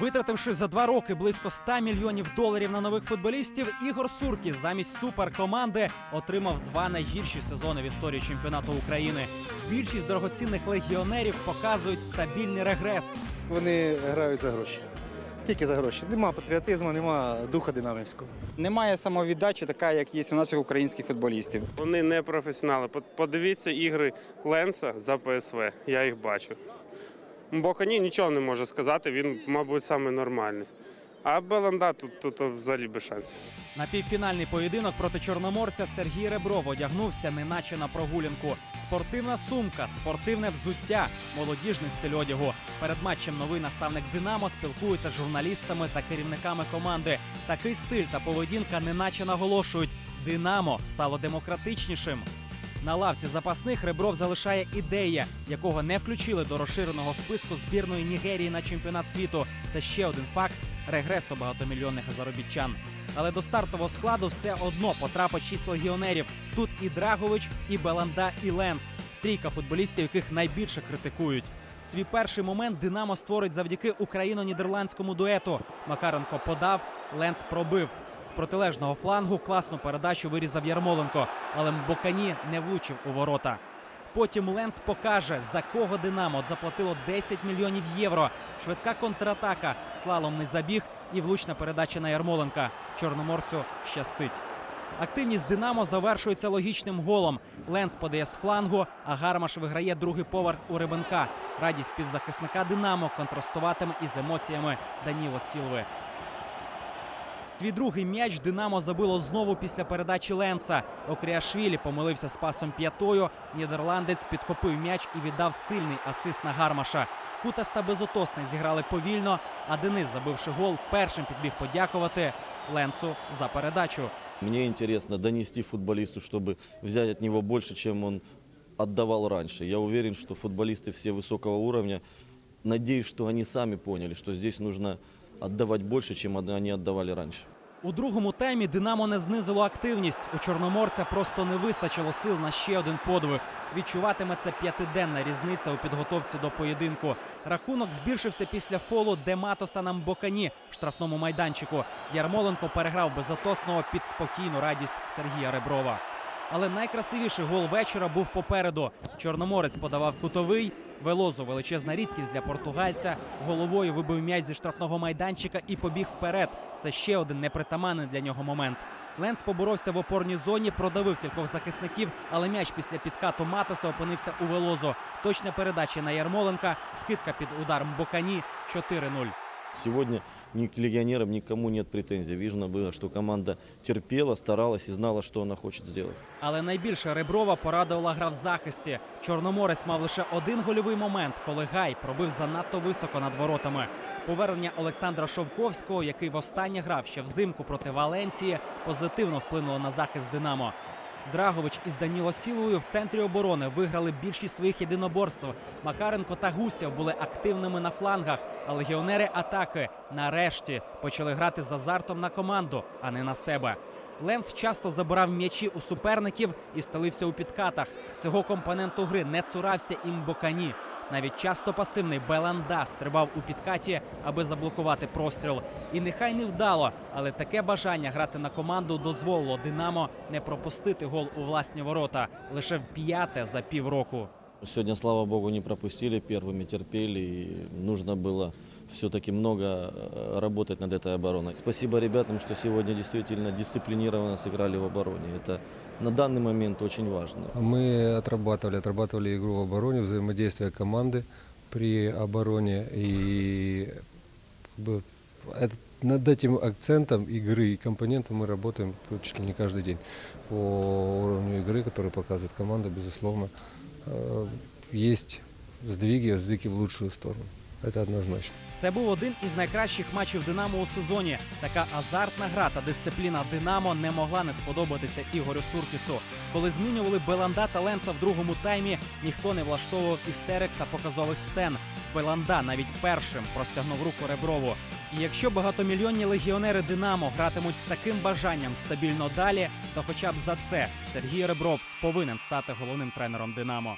Витративши за два роки близько 100 мільйонів доларів на нових футболістів, Ігор Суркіс замість суперкоманди отримав два найгірші сезони в історії чемпіонату України. Більшість дорогоцінних легіонерів показують стабільний регрес. Вони грають за гроші. Тільки за гроші. Нема патріотизму, нема духа динамівського. Немає самовіддачі, така як є у наших українських футболістів. Вони не професіонали. По- Подивіться ігри Ленса за ПСВ. Я їх бачу. Бокані нічого не може сказати, він, мабуть, саме нормальний. А Беланда тут, тут взагалі без шансів. На півфінальний поєдинок проти чорноморця Сергій Ребров одягнувся неначе на прогулянку. Спортивна сумка, спортивне взуття, молодіжний стиль одягу. Перед матчем новий наставник Динамо спілкується з журналістами та керівниками команди. Такий стиль та поведінка неначе наголошують. Динамо стало демократичнішим. На лавці запасних Ребров залишає ідея, якого не включили до розширеного списку збірної Нігерії на чемпіонат світу. Це ще один факт регресу багатомільйонних заробітчан. Але до стартового складу все одно потрапить шість легіонерів. Тут і Драгович, і Беланда, і Ленс. Трійка футболістів, яких найбільше критикують. Свій перший момент Динамо створить завдяки україно-нідерландському дуету. Макаренко подав, Ленс пробив. З протилежного флангу класну передачу вирізав Ярмоленко, але Мбокані не влучив у ворота. Потім Ленс покаже, за кого Динамо заплатило 10 мільйонів євро. Швидка контратака, слаломний забіг і влучна передача на Ярмоленка. Чорноморцю щастить. Активність Динамо завершується логічним голом. Ленс подає з флангу, а Гармаш виграє другий поверх у Рибенка. Радість півзахисника Динамо контрастуватиме із емоціями Даніло Сілви. Свій другий м'яч Динамо забило знову після передачі Ленса. Окріашвілі помилився з пасом п'ятою. Нідерландець підхопив м'яч і віддав сильний асист на Гармаша. Кутас та безотосний зіграли повільно, а Денис, забивши гол, першим підбіг подякувати Ленсу за передачу. Мне интересно донести футболисту, чтобы взять от него больше, чем он отдавал раньше. Я уверен, что футболисты все высокого уровня, надеюсь, что они сами поняли, что здесь нужно отдавать больше, чем од- они отдавали раньше. У другому таймі Динамо не знизило активність. У чорноморця просто не вистачило сил на ще один подвиг. Відчуватиметься п'ятиденна різниця у підготовці до поєдинку. Рахунок збільшився після фолу Дематоса на Мбокані в штрафному майданчику. Ярмоленко переграв безотосного під спокійну радість Сергія Реброва. Але найкрасивіший гол вечора був попереду. Чорноморець подавав кутовий. Велозу величезна рідкість для португальця. Головою вибив м'яч зі штрафного майданчика і побіг вперед. Це ще один непритаманний для нього момент. Ленс поборовся в опорній зоні, продавив кількох захисників, але м'яч після підкату Матоса опинився у Велозу. Точна передача на Ярмоленка, скидка під удар Мбокані 4-0. Сегодня ни к легионерам никому нет претензий. Видно было, что команда терпела, старалась и знала, что она хочет сделать. Але найбільше Реброва порадувала гра в захисті. Чорноморець мав лише один гольовий момент, коли Гай пробив занадто високо над воротами. Повернення Олександра Шовковського, який востаннє грав ще взимку проти Валенсії, позитивно вплинуло на захист Динамо. Драгович із Даніло Сіловою в центрі оборони виграли більшість своїх єдиноборств. Макаренко та Гусєв були активними на флангах, а легіонери атаки нарешті почали грати з азартом на команду, а не на себе. Ленс часто забирав м'ячі у суперників і стелився у підкатах. Цього компоненту гри не цурався і Мбокані. Навіть часто пасивний Беланда стрибав у підкаті, аби заблокувати простріл. І нехай не вдало, але таке бажання грати на команду дозволило Динамо не пропустити гол у власні ворота лише в п'яте за півроку. Сьогодні, слава богу, не пропустили, першими терпіли і нужно было все-таки много э, работать над этой обороной. Спасибо ребятам, что сегодня действительно дисциплинированно сыграли в обороне. Это на данный момент очень важно. Мы отрабатывали, отрабатывали игру в обороне, взаимодействие команды при обороне. И как бы, это- над этим акцентом игры и компонентом мы работаем чуть ли не каждый день. По уровню игры, который показывает команда, безусловно, э, есть сдвиги, сдвиги в лучшую сторону. Это однозначно. Це був один із найкращих матчів Динамо у сезоні. Така азартна гра та дисципліна Динамо не могла не сподобатися Ігорю Суркісу. Коли змінювали Беланда та Ленса в другому таймі, ніхто не влаштовував істерик та показових сцен. Беланда навіть першим простягнув руку Реброву. І якщо багатомільйонні легіонери Динамо гратимуть з таким бажанням стабільно далі, то хоча б за це Сергій Ребров повинен стати головним тренером Динамо.